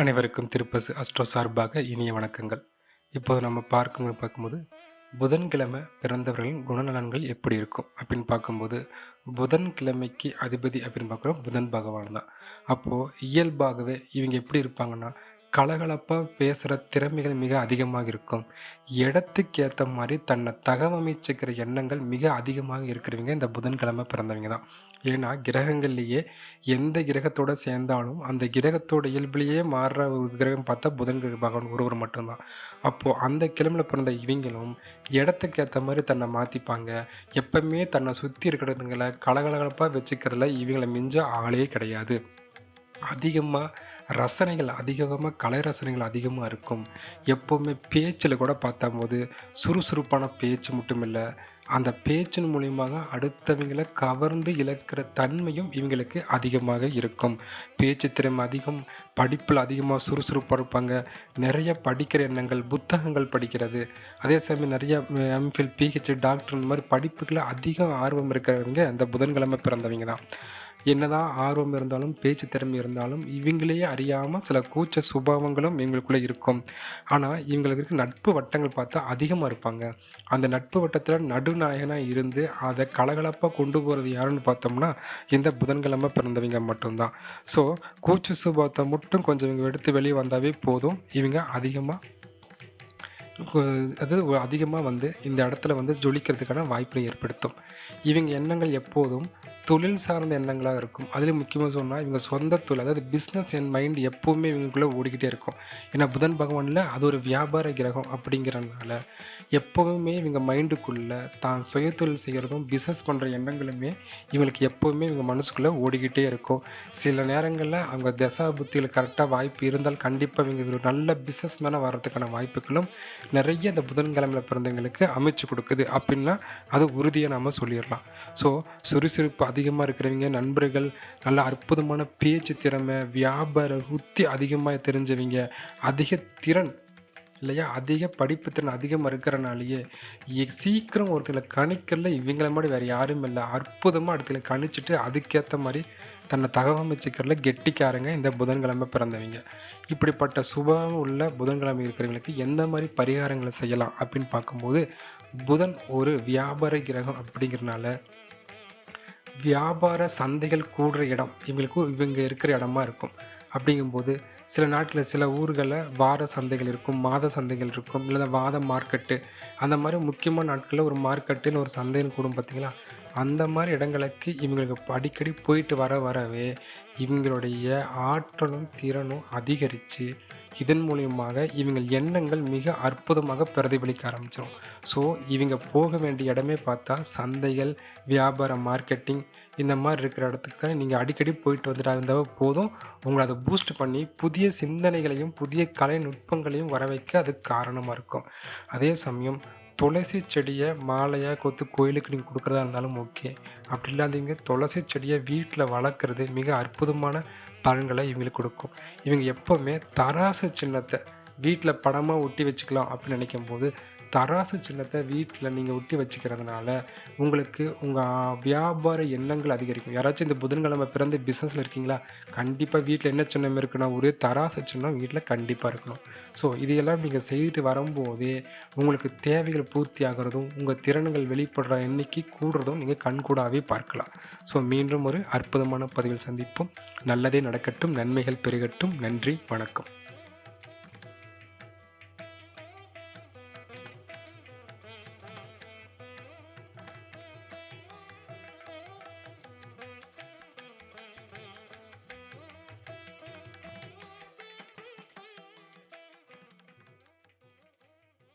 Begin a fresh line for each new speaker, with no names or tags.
அனைவருக்கும் திருப்பசு அஸ்ட்ரோ சார்பாக இனிய வணக்கங்கள். இப்போது நம்ம பார்க்கும் பார்க்கும்போது புதன்கிழமை பிறந்தவர்களின் குணநலன்கள் எப்படி இருக்கும்? அப்படின்னு பார்க்கும்போது புதன்கிழமைக்கு அதிபதி அப்படின்னு பார்க்குறோம் புதன் பகவான் தான். அப்போது இயல்பாகவே இவங்க எப்படி இருப்பாங்கன்னா கலகலப்பாக பேசுகிற திறமைகள் மிக அதிகமாக இருக்கும். இடத்துக்கு ஏற்ற மாதிரி தன்னை தகவமைச்சுக்கிற எண்ணங்கள் மிக அதிகமாக இருக்கிறவங்க இந்த புதன்கிழமை பிறந்தவங்க தான். ஏன்னா கிரகங்கள்லேயே எந்த கிரகத்தோட சேர்ந்தாலும் அந்த கிரகத்தோட இயல்பிலேயே மாறுற ஒரு கிரகம் பார்த்தா புதன் கிரக பகவான் ஒருவர் மட்டும்தான். அப்போது அந்த கிழமையில் பிறந்த இவங்களும் இடத்துக்கு ஏற்ற மாதிரி தன்னை மாற்றிப்பாங்க எப்பவுமே தன்னை சுற்றி இருக்கிறவங்களை கலகலகலப்பாக வச்சுக்கிறதுல இவங்களை மிஞ்ச ஆளே கிடையாது. அதிகமாக ரசனைகள் அதிகமாக கலை ரசனைகள் அதிகமாக இருக்கும். எப்போவுமே பேச்சில் கூட பார்த்தா போது சுறுசுறுப்பான பேச்சு மட்டும் இல்லை அந்த பேச்சின் மூலியமாக அடுத்தவங்களை கவர்ந்து இழக்கிற தன்மையும் இவங்களுக்கு அதிகமாக இருக்கும். பேச்சு திறமை அதிகம் படிப்பில் அதிகமாக சுறுசுறுப்பாக இருப்பாங்க. நிறைய படிக்கிற எண்ணங்கள் புத்தகங்கள் படிக்கிறது. அதே சமயம் நிறைய எம்ஃபில் பிஹெச் டாக்டர் இந்த மாதிரி படிப்புகளை அதிக ஆர்வம் இருக்கிறவங்க அந்த புதன்கிழமை பிறந்தவங்க தான். என்னதான் ஆர்வம் இருந்தாலும் பேச்சு திறமை இருந்தாலும் இவங்களையே அறியாமல் சில கூச்ச சுபாவங்களும் இவங்களுக்குள்ளே இருக்கும். ஆனால் இவங்களுக்கு நட்பு வட்டங்கள் பார்த்தா அதிகமாக இருப்பாங்க. அந்த நட்பு வட்டத்தில் நடுநாயகனாக இருந்து அதை கலகலப்பாக கொண்டு போகிறது யாருன்னு பார்த்தோம்னா இந்த புதன்கிழமை பிறந்தவங்க மட்டும்தான். ஸோ கூச்ச சுபாவத்தை மட்டும் கொஞ்சம் இவங்க எடுத்து வெளியே வந்தாவே போதும். இவங்க அதிகமாக அதாவது அதிகமாக வந்து இந்த இடத்துல வந்து ஜொலிக்கிறதுக்கான வாய்ப்பை ஏற்படுத்தும். இவங்க எண்ணங்கள் எப்போதும் தொழில் சார்ந்த எண்ணங்களாக இருக்கும். அதில் முக்கியமாக சொன்னால் இவங்க சொந்த தொழில் அதாவது பிஸ்னஸ் என் மைண்ட் எப்போவுமே இவங்களுக்குள்ளே ஓடிக்கிட்டே இருக்கும். ஏன்னா புதன் பகவானில் அது ஒரு வியாபார கிரகம் அப்படிங்கிறனால எப்போவுமே இவங்க மைண்டுக்குள்ளே தான் சுய தொழில் செய்கிறதும் பிஸ்னஸ் பண்ணுற எண்ணங்களுமே இவங்களுக்கு எப்போவுமே இவங்க மனசுக்குள்ளே ஓடிக்கிட்டே இருக்கும். சில நேரங்களில் அவங்க தசா புத்தியில் கரெக்டாக வாய்ப்பு இருந்தால் கண்டிப்பாக இவங்க ஒரு நல்ல பிஸ்னஸ் மேனாக வர்றதுக்கான வாய்ப்புகளும் நிறைய இந்த புதன்கிழமையில் பிறந்தவங்களுக்கு அமைச்சு கொடுக்குது அப்படின்னா அது உறுதியாக நாம் சொல்லிடலாம். ஸோ சுறுசுறுப்பு அதிகமாக இருக்கிறவங்க நண்பர்கள் நல்ல அற்புதமான பேச்சு திறமை வியாபார உத்தி அதிகமாக தெரிஞ்சவங்க அதிக திறன் இல்லையா? அதிக படிப்பு திறன் அதிகமாக இருக்கிறனாலேயே சீக்கிரம் ஒருத்தங்களை கணிக்கிறல இவங்கள மாதிரி வேறு யாரும் இல்லை. அற்புதமாக அடுத்தல கணிச்சிட்டு அதுக்கேற்ற மாதிரி தன்னை தகவமைச்சிக்கிறதுல கெட்டிக்காரங்க இந்த புதன்கிழமை பிறந்தவங்க. இப்படிப்பட்ட சுபம் உள்ள புதன்கிழமை இருக்கிறவங்களுக்கு எந்த மாதிரி பரிகாரங்களை செய்யலாம் அப்படின்னு பார்க்கும்போது புதன் ஒரு வியாபார கிரகம் அப்படிங்கிறனால வியாபார சந்தைகள் கூடுற இடம் இவங்களுக்கு இவங்க இருக்கிற இடமா இருக்கும். அப்படிங்கும்போது சில நாட்களில் சில ஊர்களில் வார சந்தைகள் இருக்கும் மாத சந்தைகள் இருக்கும் இல்லை வாத மார்க்கெட்டு. அந்த மாதிரி முக்கியமான நாட்களில் ஒரு மார்க்கெட்டுன்னு ஒரு சந்தைன்னு கூடும் பார்த்திங்களா? அந்த மாதிரி இடங்களுக்கு இவங்களுக்கு அடிக்கடி போயிட்டு வர வரவே இவங்களுடைய ஆற்றலும் திறனும் அதிகரித்து இதன் மூலியமாக இவங்கள் எண்ணங்கள் மிக அற்புதமாக பிரதிபலிக்க ஆரம்பிச்சிடும் ஸோ இவங்க போக வேண்டிய இடமே பார்த்தா சந்தைகள் வியாபார மார்க்கெட்டிங் இந்த மாதிரி இருக்கிற இடத்துக்கு தான் நீங்கள் அடிக்கடி போயிட்டு வந்துட்டா இருந்தால் போதும். உங்களை அதை பூஸ்ட் பண்ணி புதிய சிந்தனைகளையும் புதிய கலை நுட்பங்களையும் வர வைக்க அது காரணமாக இருக்கும். அதே சமயம் துளசி செடியை மாலையாக கொத்து கோயிலுக்கு நீங்கள் கொடுக்குறதா இருந்தாலும் ஓகே அப்படி இல்லாதீங்க துளசி செடியை வீட்டில் வளர்க்குறது மிக அற்புதமான பலன்களை இவங்களுக்கு கொடுக்கும். இவங்க எப்போவுமே தராசு சின்னத்தை வீட்டில் படமாக ஒட்டி வச்சுக்கலாம் அப்படின்னு நினைக்கும் போது தராசு சின்னத்தை வீட்டில் நீங்கள் ஒட்டி வச்சுக்கிறதுனால உங்களுக்கு உங்கள் வியாபார எண்ணங்கள் அதிகரிக்கும். யாராச்சும் இந்த புதன்கிழமை பிறந்து பிஸ்னஸில் இருக்கீங்களா? கண்டிப்பாக வீட்டில் என்ன சின்னம் இருக்குன்னா ஒரே தராசு சின்னம் வீட்டில் கண்டிப்பாக இருக்கணும். ஸோ இதையெல்லாம் நீங்கள் செய்துட்டு வரும்போதே உங்களுக்கு தேவைகள் பூர்த்தி ஆகிறதும் உங்கள் திறன்கள் வெளிப்படுற எண்ணிக்கை கூடுறதும் நீங்கள் கண்கூடாகவே பார்க்கலாம். ஸோ மீண்டும் ஒரு அற்புதமான பதிவில் சந்திப்போம். நல்லதே நடக்கட்டும் நன்மைகள் பெருகட்டும். நன்றி வணக்கம்.